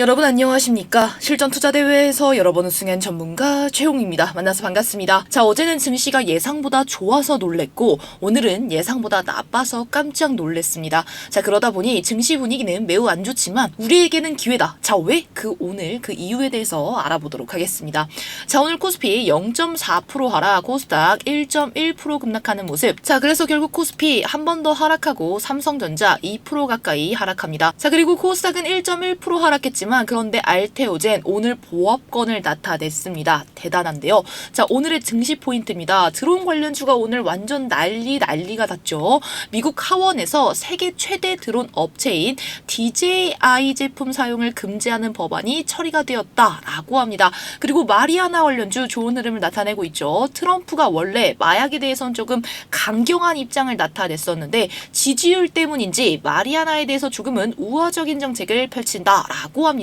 여러분 안녕하십니까? 실전 투자 대회에서 여러 번 우승한 전문가 최홍입니다. 만나서 반갑습니다. 자, 어제는 증시가 예상보다 좋아서 놀랬고 오늘은 예상보다 나빠서 깜짝 놀랬습니다. 자, 그러다 보니 증시 분위기는 매우 안 좋지만 우리에게는 기회다. 자, 왜 그 오늘 그 이유에 대해서 알아보도록 하겠습니다. 자, 오늘 코스피 0.4% 하락, 코스닥 1.1% 급락하는 모습. 자, 그래서 결국 코스피 한 번 더 하락하고 삼성전자 2% 가까이 하락합니다. 자, 그리고 코스닥은 1.1% 하락했지만 그런데 알테오젠 오늘 보합권을 나타냈습니다. 대단한데요. 자, 오늘의 증시 포인트입니다. 드론 관련주가 오늘 완전 난리 난리가 났죠. 미국 하원에서 세계 최대 드론 업체인 DJI 제품 사용을 금지하는 법안이 처리가 되었다라고 합니다. 그리고 마리아나 관련주 좋은 흐름을 나타내고 있죠. 트럼프가 원래 마약에 대해서는 조금 강경한 입장을 나타냈었는데 지지율 때문인지 마리아나에 대해서 조금은 우호적인 정책을 펼친다라고 합니다.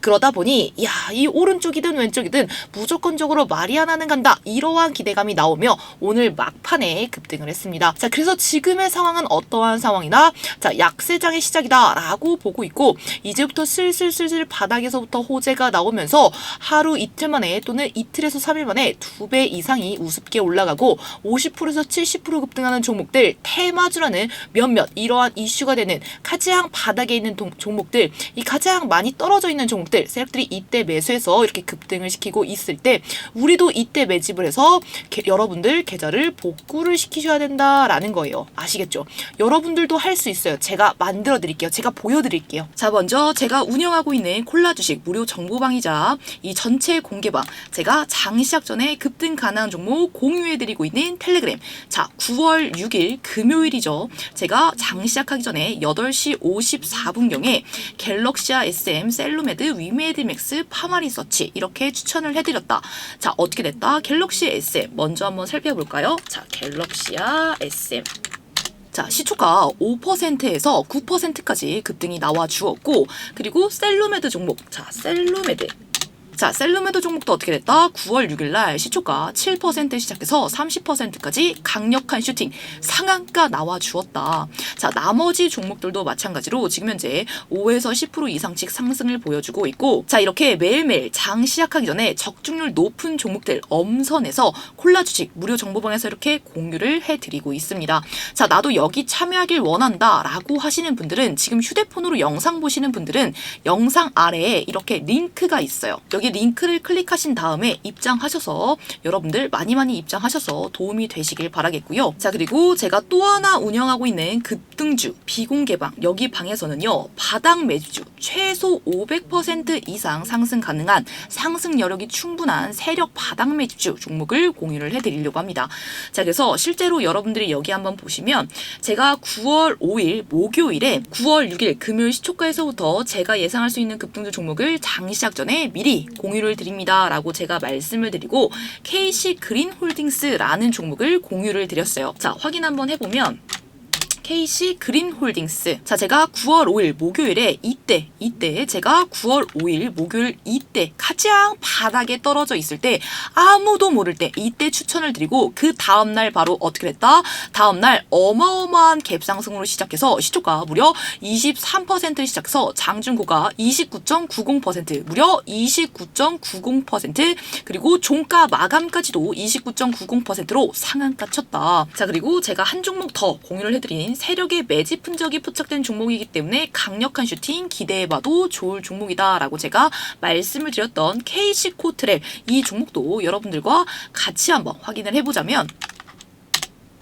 그러다 보니 야, 이 오른쪽이든 왼쪽이든 무조건적으로 마리아나는 간다. 이러한 기대감이 나오며 오늘 막판에 급등을 했습니다. 자, 그래서 지금의 상황은 어떠한 상황이나 자, 약세장의 시작이다라고 보고 있고 이제부터 슬슬슬슬 바닥에서부터 호재가 나오면서 하루 이틀 만에 또는 이틀에서 3일 만에 두 배 이상이 우습게 올라가고 50%에서 70% 급등하는 종목들 테마주라는 몇몇 이러한 이슈가 되는 가장 바닥에 있는 동- 종목들 이 가장 많이 떨어 져 있는 종목들 세력들이 이때 매수해서 이렇게 급등을 시키고 있을 때 우리도 이때 매집을 해서 게- 여러분들 계좌를 복구를 시키셔야 된다라는 거예요. 아시겠죠? 여러분들도 할 수 있어요. 제가 만들어 드릴게요. 제가 보여 드릴게요. 자, 먼저 제가 운영하고 있는 콜라 주식 무료 정보방이자 이 전체 공개방 제가 장 시작 전에 급등 가능한 종목 공유해 드리고 있는 텔레그램. 자, 9월 6일 금요일이죠. 제가 장 시작하기 전에 8시 54분경에 갤럭시아 SM, 셀 루메드, 위메드 맥스, 파마리서치 이렇게 추천을 해드렸다. 자 어떻게 됐다? 갤럭시 SM 먼저 한번 살펴볼까요? 자 갤럭시아 SM 자, 시초가 5%에서 9%까지 급등이 나와 주었고, 그리고 셀루메드 종목. 자, 셀루메드. 자, 셀루메드 종목도 어떻게 됐다? 9월 6일 날 시초가 7% 시작해서 30%까지 강력한 슈팅 상한가 나와 주었다. 자, 나머지 종목들도 마찬가지로 지금 현재 5에서 10% 이상씩 상승을 보여주고 있고, 자, 이렇게 매일매일 장 시작하기 전에 적중률 높은 종목들 엄선해서 콜라 주식 무료 정보방에서 이렇게 공유를 해 드리고 있습니다. 자, 나도 여기 참여하길 원한다 라고 하시는 분들은 지금 휴대폰으로 영상 보시는 분들은 영상 아래에 이렇게 링크가 있어요. 여기 링크를 클릭하신 다음에 입장하셔서 여러분들 많이 많이 입장하셔서 도움이 되시길 바라겠고요. 자, 그리고 제가 또 하나 운영하고 있는 급등주 비공개방 여기 방에서는요. 바닥 매주 최소 500% 이상 상승 가능한 상승 여력이 충분한 세력 바닥 매주 종목을 공유를 해드리려고 합니다. 자, 그래서 실제로 여러분들이 여기 한번 보시면 제가 9월 5일 목요일에 9월 6일 금요일 시초가에서부터 제가 예상할 수 있는 급등주 종목을 장 시작 전에 미리 공유를 드립니다 라고 제가 말씀을 드리고 KC 그린 홀딩스라는 종목을 공유를 드렸어요. 자, 확인 한번 해보면 KC 그린 홀딩스. 자, 제가 9월 5일 목요일에 이때, 이때 제가 9월 5일 목요일 이때 가장 바닥에 떨어져 있을 때 아무도 모를 때 이때 추천을 드리고 그 다음 날 바로 어떻게 됐다? 다음 날 어마어마한 갭상승으로 시작해서 시초가 무려 23% 시작해서 장중고가 29.90% 무려 29.90% 그리고 종가 마감까지도 29.90%로 상한가 쳤다. 자, 그리고 제가 한 종목 더 공유를 해드린 세력의 매집 흔적이 포착된 종목이기 때문에 강력한 슈팅 기대해봐도 좋을 종목이다라고 제가 말씀을 드렸던 KC 코트랩 이 종목도 여러분들과 같이 한번 확인을 해보자면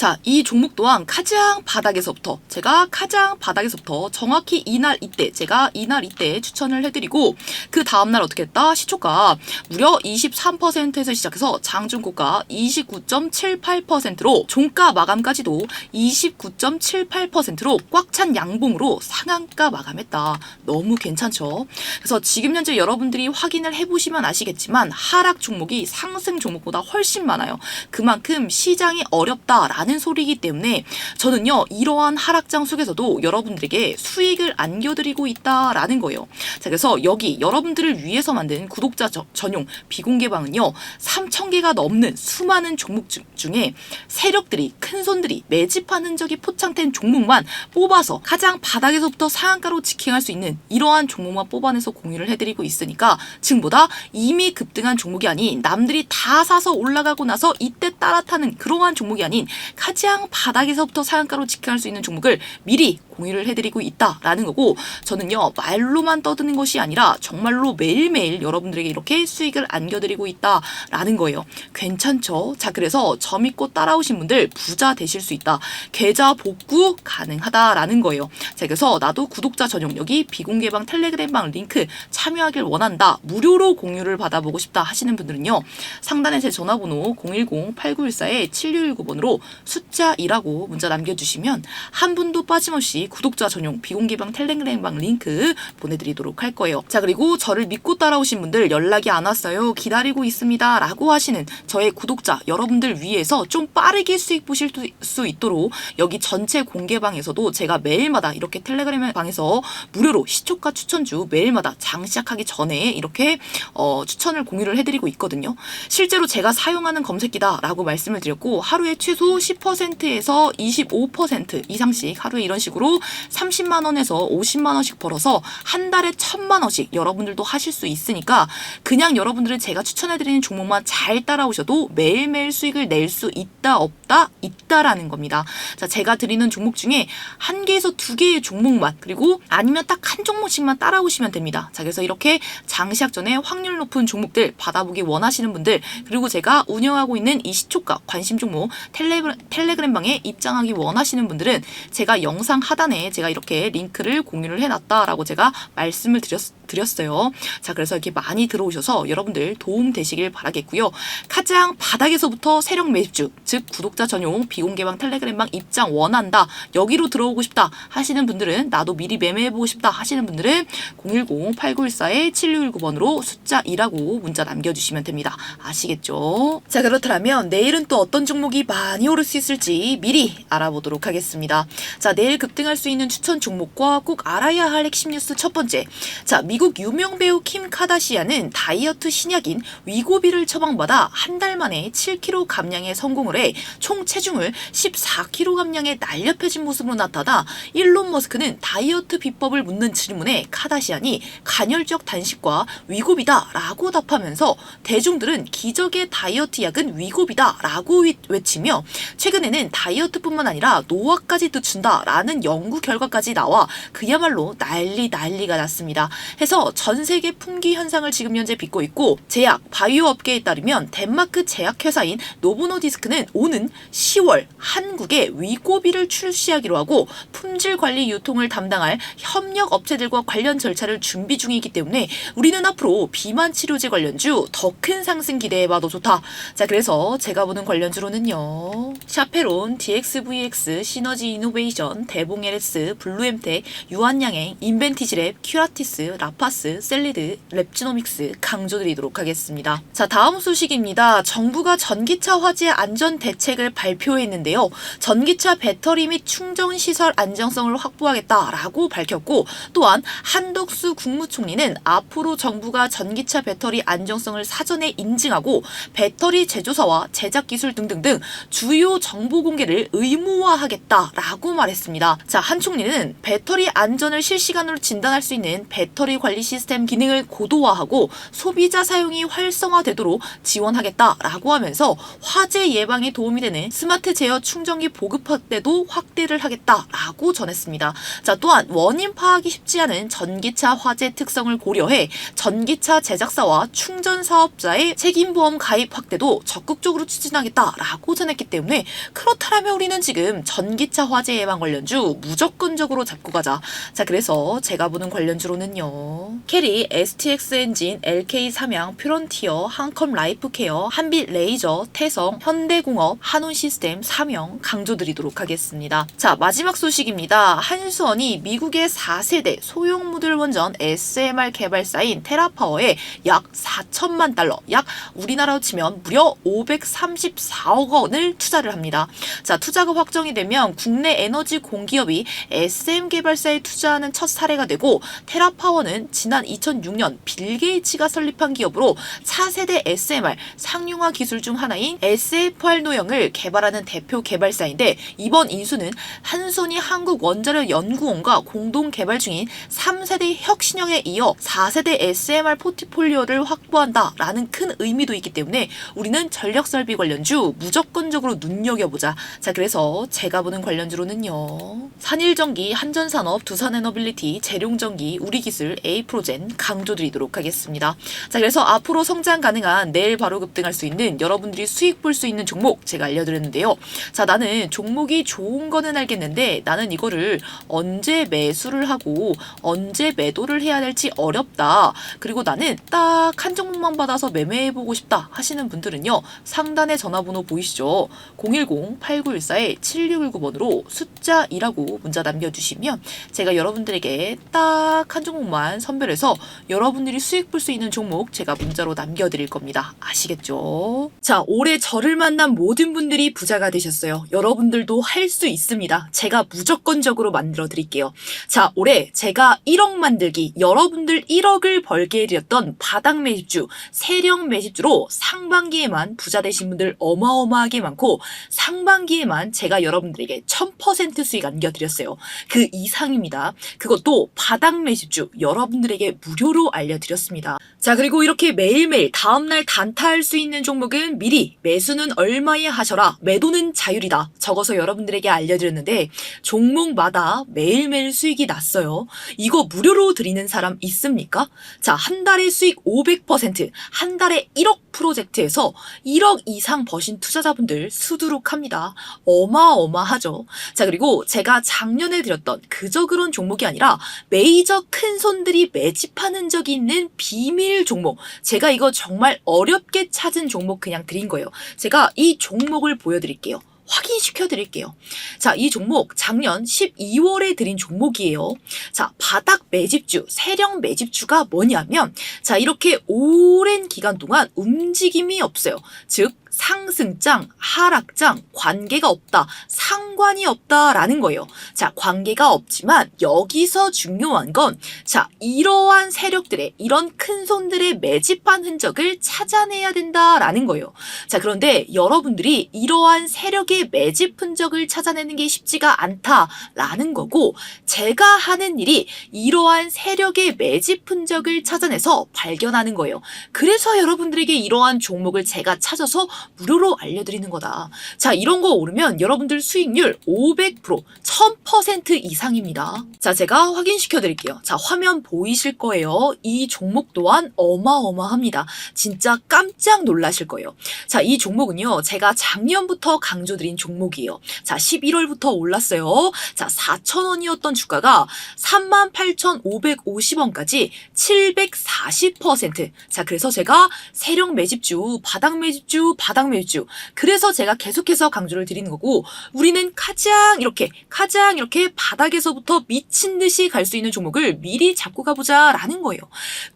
자, 이 종목 또한 가장 바닥에서부터 제가 가장 바닥에서부터 정확히 이날 이때 제가 이날 이때 추천을 해드리고 그 다음날 어떻게 했다? 시초가 무려 23%에서 시작해서 장중고가 29.78%로 종가 마감까지도 29.78%로 꽉 찬 양봉으로 상한가 마감했다. 너무 괜찮죠? 그래서 지금 현재 여러분들이 확인을 해보시면 아시겠지만 하락 종목이 상승 종목보다 훨씬 많아요. 그만큼 시장이 어렵다라는 라는 소리이기 때문에 저는요, 이러한 하락장 속에서도 여러분들에게 수익을 안겨드리고 있다라는 거예요. 자, 그래서 여기 여러분들을 위해서 만든 구독자 저- 전용 비공개방은요, 3,000개가 넘는 수많은 종목 중- 중에 세력들이, 큰 손들이 매집한 흔적이 포착된 종목만 뽑아서 가장 바닥에서부터 상한가로 직행할 수 있는 이러한 종목만 뽑아내서 공유를 해드리고 있으니까 지금보다 이미 급등한 종목이 아닌 남들이 다 사서 올라가고 나서 이때 따라 타는 그러한 종목이 아닌 가장 바닥에서부터 상한가로 직행할 수 있는 종목을 미리 공유를 해드리고 있다라는 거고 저는요 말로만 떠드는 것이 아니라 정말로 매일매일 여러분들에게 이렇게 수익을 안겨드리고 있다라는 거예요. 괜찮죠? 자 그래서 저 믿고 따라오신 분들 부자 되실 수 있다. 계좌 복구 가능하다라는 거예요. 자 그래서 나도 구독자 전용 여기 비공개방 텔레그램방 링크 참여하길 원한다. 무료로 공유를 받아보고 싶다 하시는 분들은요. 상단에 제 전화번호 010-8914-7619번으로 숫자 2라고 문자 남겨주시면 한 분도 빠짐없이 구독자 전용 비공개방 텔레그램방 링크 보내드리도록 할 거예요. 자 그리고 저를 믿고 따라오신 분들 연락이 안 왔어요. 기다리고 있습니다. 라고 하시는 저의 구독자 여러분들 위해서 좀 빠르게 수익 보실 수- 수 있도록 여기 전체 공개방에서도 제가 매일마다 이렇게 텔레그램 방에서 무료로 시초가 추천주 매일마다 장 시작하기 전에 이렇게 어, 추천을 공유를 해드리고 있거든요. 실제로 제가 사용하는 검색기다라고 말씀을 드렸고 하루에 최소 10%에서 25% 이상씩 하루에 이런 식으로 30만 원에서 50만 원씩 벌어서 한 달에 1000만 원씩 여러분들도 하실 수 있으니까 그냥 여러분들은 제가 추천해드리는 종목만 잘 따라오셔도 매일매일 수익을 낼 수 있다 없다 있다라는 겁니다. 자 제가 드리는 종목 중에 한 개에서 두 개의 종목만 그리고 아니면 딱 한 종목씩만 따라오시면 됩니다. 자 그래서 이렇게 장시작 전에 확률 높은 종목들 받아보기 원하시는 분들 그리고 제가 운영하고 있는 이 시초가 관심 종목 텔레그램, 텔레그램 방에 입장하기 원하시는 분들은 제가 영상 하단 에 제가 이렇게 링크를 공유를 해놨다라고 제가 말씀을 드렸, 드렸어요. 자 그래서 이렇게 많이 들어오셔서 여러분들 도움 되시길 바라겠고요. 가장 바닥에서부터 세력 매집주 즉 구독자 전용 비공개방 텔레그램방 입장 원한다 여기로 들어오고 싶다 하시는 분들은 나도 미리 매매해보고 싶다 하시는 분들은 010-8914-7619번으로 숫자 2라고 문자 남겨주시면 됩니다. 아시겠죠? 자 그렇다면 내일은 또 어떤 종목이 많이 오를 수 있을지 미리 알아보도록 하겠습니다. 자 내일 급등 할 수 있는 추천 종목과 꼭 알아야 할 핵심 뉴스 첫 번째. 자 미국 유명 배우 킴 카다시안은 다이어트 신약인 위고비를 처방받아 한 달 만에 7kg 감량에 성공을 해 총 체중을 14kg 감량에 날렵해진 모습으로 나타나 일론 머스크는 다이어트 비법을 묻는 질문에 카다시안이 간헐적 단식과 위고비다라고 답하면서 대중들은 기적의 다이어트 약은 위고비다라고 위- 외치며 최근에는 다이어트뿐만 아니라 노화까지 늦춘다라는 연구 결과까지 나와 그야말로 난리 난리가 났습니다. 해서 전 세계 품귀 현상을 지금 현재 빚고 있고 제약 바이오 업계에 따르면 덴마크 제약 회사인 노보노디스크는 오는 10월 한국에 위고비를 출시하기로 하고 품질 관리 유통을 담당할 협력 업체들과 관련 절차를 준비 중이기 때문에 우리는 앞으로 비만 치료제 관련주 더 큰 상승 기대해봐도 좋다. 자 그래서 제가 보는 관련주로는요. 샤페론, DXVX, 시너지 이노베이션, 대봉 LS, 블루엠텍, 유한양행, 인벤티지랩, 큐라티스, 라파스, 셀리드, 랩지노믹스 강조드리도록 하겠습니다. 자 다음 소식입니다. 정부가 전기차 화재 안전 대책을 발표했는데요. 전기차 배터리 및 충전 시설 안정성을 확보하겠다라고 밝혔고 또한 한덕수 국무총리는 앞으로 정부가 전기차 배터리 안정성을 사전에 인증하고 배터리 제조사와 제작 기술 등등등 주요 정보 공개를 의무화하겠다라고 말했습니다. 자, 한 총리는 배터리 안전을 실시간으로 진단할 수 있는 배터리 관리 시스템 기능을 고도화하고 소비자 사용이 활성화되도록 지원하겠다라고 하면서 화재 예방에 도움이 되는 스마트 제어 충전기 보급 확대도 확대를 하겠다라고 전했습니다. 자, 또한 원인 파악이 쉽지 않은 전기차 화재 특성을 고려해 전기차 제작사와 충전 사업자의 책임보험 가입 확대도 적극적으로 추진하겠다라고 전했기 때문에 그렇다면 우리는 지금 전기차 화재 예방 관련 주 무조건적으로 잡고 가자. 자, 그래서 제가 보는 관련주로는요. 캐리, STX 엔진, LK 삼양, 퓨런티어, 한컴 라이프케어, 한빛 레이저, 태성, 현대공업, 한온 시스템, 삼영 강조드리도록 하겠습니다. 자, 마지막 소식입니다. 한수원이 미국의 4세대 소형 모듈 원전 SMR 개발사인 테라파워에 약 4천만 달러, 약 우리나라로 치면 무려 534억 원을 투자를 합니다. 자, 투자가 확정이 되면 국내 에너지 공기업이 SM 개발사에 투자하는 첫 사례가 되고 테라파워는 지난 2006년 빌 게이츠가 설립한 기업으로 차세대 SMR 상용화 기술 중 하나인 SFR 노형을 개발하는 대표 개발사인데 이번 인수는 한손이 한국 원자력 연구원과 공동 개발 중인 3세대 혁신형에 이어 4세대 SMR 포트폴리오를 확보한다라는 큰 의미도 있기 때문에 우리는 전력 설비 관련주 무조건적으로 눈여겨보자. 자, 그래서 제가 보는 관련주로는요. 산일전기, 한전산업, 두산에너빌리티, 재룡전기, 우리기술, 에이프로젠 강조드리도록 하겠습니다. 자, 그래서 앞으로 성장 가능한 내일 바로 급등할 수 있는 여러분들이 수익 볼 수 있는 종목 제가 알려드렸는데요. 자, 나는 종목이 좋은 거는 알겠는데 나는 이거를 언제 매수를 하고 언제 매도를 해야 될지 어렵다. 그리고 나는 딱 한 종목만 받아서 매매해보고 싶다 하시는 분들은요. 상단에 전화번호 보이시죠? 010-8914-7619번으로 숫자 2라고 문자 남겨주시면 제가 여러분들에게 딱 한 종목만 선별해서 여러분들이 수익 볼 수 있는 종목 제가 문자로 남겨드릴 겁니다. 아시겠죠? 자, 올해 저를 만난 모든 분들이 부자가 되셨어요. 여러분들도 할 수 있습니다. 제가 무조건적으로 만들어 드릴게요. 자, 올해 제가 1억 만들기, 여러분들 1억을 벌게 해드렸던 바닥 매집주, 세력 매집주로 상반기에만 부자 되신 분들 어마어마하게 많고 상반기에만 제가 여러분들에게 1000% 수익 안겨드 렸어요. 그 이상입니다. 그것도 바닥 매집주 여러분들에게 무료로 알려드렸습니다. 자, 그리고 이렇게 매일매일 다음날 단타할 수 있는 종목은 미리 매수는 얼마에 하셔라, 매도는 자율이다. 적어서 여러분들에게 알려드렸는데 종목마다 매일매일 수익이 났어요. 이거 무료로 드리는 사람 있습니까? 자, 한 달에 수익 500%, 한 달에 1억 프로젝트에서 1억 이상 버신 투자자분들 수두룩합니다. 어마어마하죠. 자, 그리고 제가 작년에 드렸던 그저 그런 종목이 아니라 메이저 큰 손들이 매집하는 적이 있는 비밀 종목. 제가 이거 정말 어렵게 찾은 종목 그냥 드린 거예요. 제가 이 종목을 보여드릴게요. 확인시켜 드릴게요. 자, 이 종목 작년 12월에 드린 종목이에요. 자, 바닥 매집주, 세력 매집주가 뭐냐면, 자, 이렇게 오랜 기간 동안 움직임이 없어요. 즉, 상승장, 하락장, 관계가 없다, 상관이 없다라는 거예요. 자, 관계가 없지만 여기서 중요한 건, 자, 이러한 세력들의, 이런 큰 손들의 매집한 흔적을 찾아내야 된다라는 거예요. 자, 그런데 여러분들이 이러한 세력의 매집 흔적을 찾아내는 게 쉽지가 않다라는 거고, 제가 하는 일이 이러한 세력의 매집 흔적을 찾아내서 발견하는 거예요. 그래서 여러분들에게 이러한 종목을 제가 찾아서 무료로 알려드리는 거다. 자, 이런 거 오르면 여러분들 수익률 500%, 1000% 이상입니다. 자, 제가 확인시켜 드릴게요. 자, 화면 보이실 거예요. 이 종목 또한 어마어마합니다. 진짜 깜짝 놀라실 거예요. 자, 이 종목은요, 제가 작년부터 강조드린 종목이에요. 자, 11월부터 올랐어요. 자, 4,000원이었던 주가가 38,550원까지 740%. 자, 그래서 제가 세력 매집주, 바닥 매집주, 바닥 매집주. 그래서 제가 계속해서 강조를 드리는 거고, 우리는 가장 이렇게, 가장 이렇게 바닥에서부터 미친 듯이 갈 수 있는 종목을 미리 잡고 가보자 라는 거예요.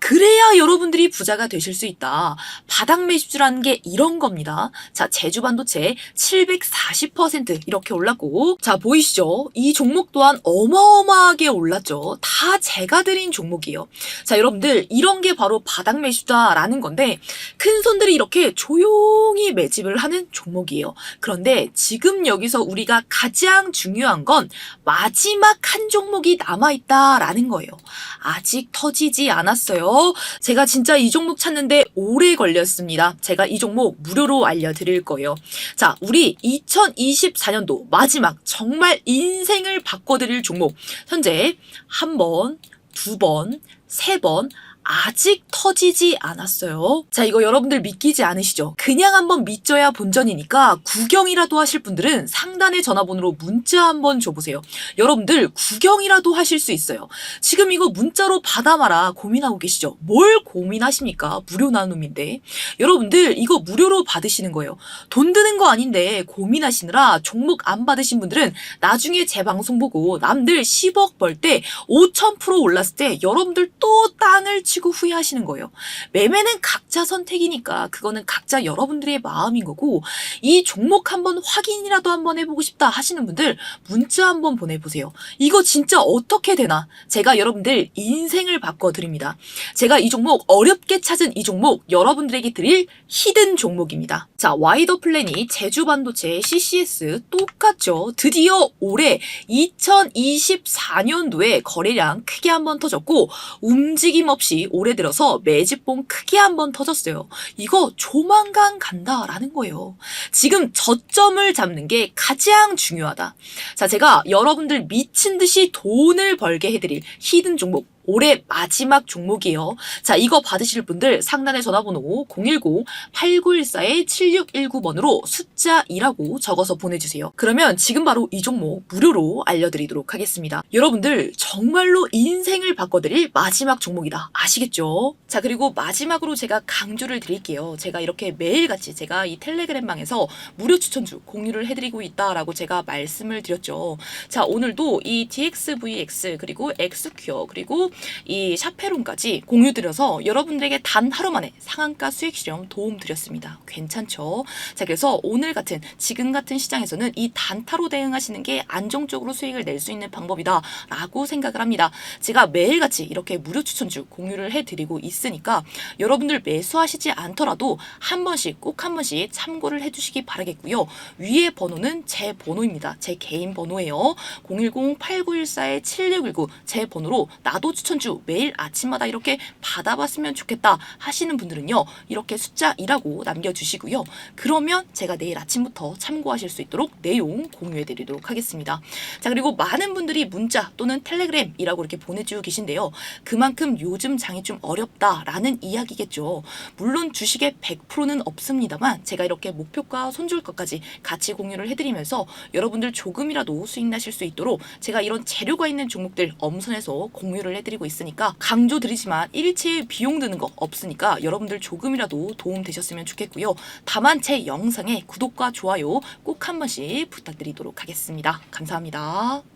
그래야 여러분들이 부자가 되실 수 있다. 바닥 매집주라는 게 이런 겁니다. 자, 제주 반도체 740% 이렇게 올랐고, 자, 보이시죠? 이 종목 또한 어마어마하게 올랐죠. 다 제가 드린 종목이에요. 자, 여러분들, 이런 게 바로 바닥 매집주다라는 건데, 큰 손들이 이렇게 조용히 매집을 하는 종목이에요. 그런데 지금 여기서 우리가 가장 중요한 건 마지막 한 종목이 남아있다라는 거예요. 아직 터지지 않았어요. 제가 진짜 이 종목 찾는데 오래 걸렸습니다. 제가 이 종목 무료로 알려드릴 거예요. 자, 우리 2024년도 마지막 정말 인생을 바꿔드릴 종목. 현재 한 번, 두 번, 세 번, 아직 터지지 않았어요. 자, 이거 여러분들 믿기지 않으시죠? 그냥 한번 믿져야 본전이니까 구경이라도 하실 분들은 상단의 전화번호로 문자 한번 줘보세요. 여러분들 구경이라도 하실 수 있어요. 지금 이거 문자로 받아 마라 고민하고 계시죠? 뭘 고민하십니까? 무료 나눔인데. 여러분들 이거 무료로 받으시는 거예요. 돈 드는 거 아닌데 고민하시느라 종목 안 받으신 분들은 나중에 제 방송 보고 남들 10억 벌 때 5,000% 올랐을 때 여러분들 또 땅을 치고 후회하시는 거예요. 매매는 각자 선택이니까 그거는 각자 여러분들의 마음인 거고 이 종목 한번 확인이라도 한번 해보고 싶다 하시는 분들 문자 한번 보내보세요. 이거 진짜 어떻게 되나? 제가 여러분들 인생을 바꿔드립니다. 제가 이 종목 어렵게 찾은 이 종목 여러분들에게 드릴 히든 종목입니다. 자, 와이더 플랜이 제주 반도체 CCS 똑같죠. 드디어 올해 2024년도에 거래량 크게 한번 터졌고 움직임 없이 올해 들어서 매집봉 크게 한 번 터졌어요. 이거 조만간 간다라는 거예요. 지금 저점을 잡는 게 가장 중요하다. 자, 제가 여러분들 미친 듯이 돈을 벌게 해드릴 히든 종목 올해 마지막 종목이에요. 자, 이거 받으실 분들 상단의 전화번호 010-8914-7619번으로 숫자 2라고 적어서 보내주세요. 그러면 지금 바로 이 종목 무료로 알려드리도록 하겠습니다. 여러분들 정말로 인생을 바꿔드릴 마지막 종목이다. 아시겠죠? 자, 그리고 마지막으로 제가 강조를 드릴게요. 제가 이렇게 매일같이 제가 이 텔레그램방에서 무료 추천주 공유를 해드리고 있다라고 제가 말씀을 드렸죠. 자, 오늘도 이 DXVX 그리고 XQ 그리고 이 샤페론까지 공유드려서 여러분들에게 단 하루 만에 상한가 수익 실험 도움 드렸습니다. 괜찮죠? 자, 그래서 오늘 같은 지금 같은 시장에서는 이 단타로 대응하시는 게 안정적으로 수익을 낼 수 있는 방법이다라고 생각을 합니다. 제가 매일같이 이렇게 무료 추천주 공유를 해드리고 있으니까 여러분들 매수하시지 않더라도 한 번씩 꼭 한 번씩 참고를 해주시기 바라겠고요. 위에 번호는 제 번호입니다. 제 개인 번호예요. 010-8914-7619 제 번호로 나도 추천 주 매일 아침마다 이렇게 받아봤으면 좋겠다 하시는 분들은요. 이렇게 숫자 2라고 남겨주시고요. 그러면 제가 내일 아침부터 참고하실 수 있도록 내용 공유해드리도록 하겠습니다. 자 그리고 많은 분들이 문자 또는 텔레그램이라고 이렇게 보내주고 계신데요. 그만큼 요즘 장이 좀 어렵다라는 이야기겠죠. 물론 주식의 100%는 없습니다만 제가 이렇게 목표가 손절가까지 같이 공유를 해드리면서 여러분들 조금이라도 수익 나실 수 있도록 제가 이런 재료가 있는 종목들 엄선해서 공유를 해 드리고 있으니까 강조 드리지만 일체의 비용 드는 거 없으니까 여러분들 조금이라도 도움 되셨으면 좋겠고요. 다만 제 영상에 구독과 좋아요 꼭 한 번씩 부탁드리도록 하겠습니다. 감사합니다.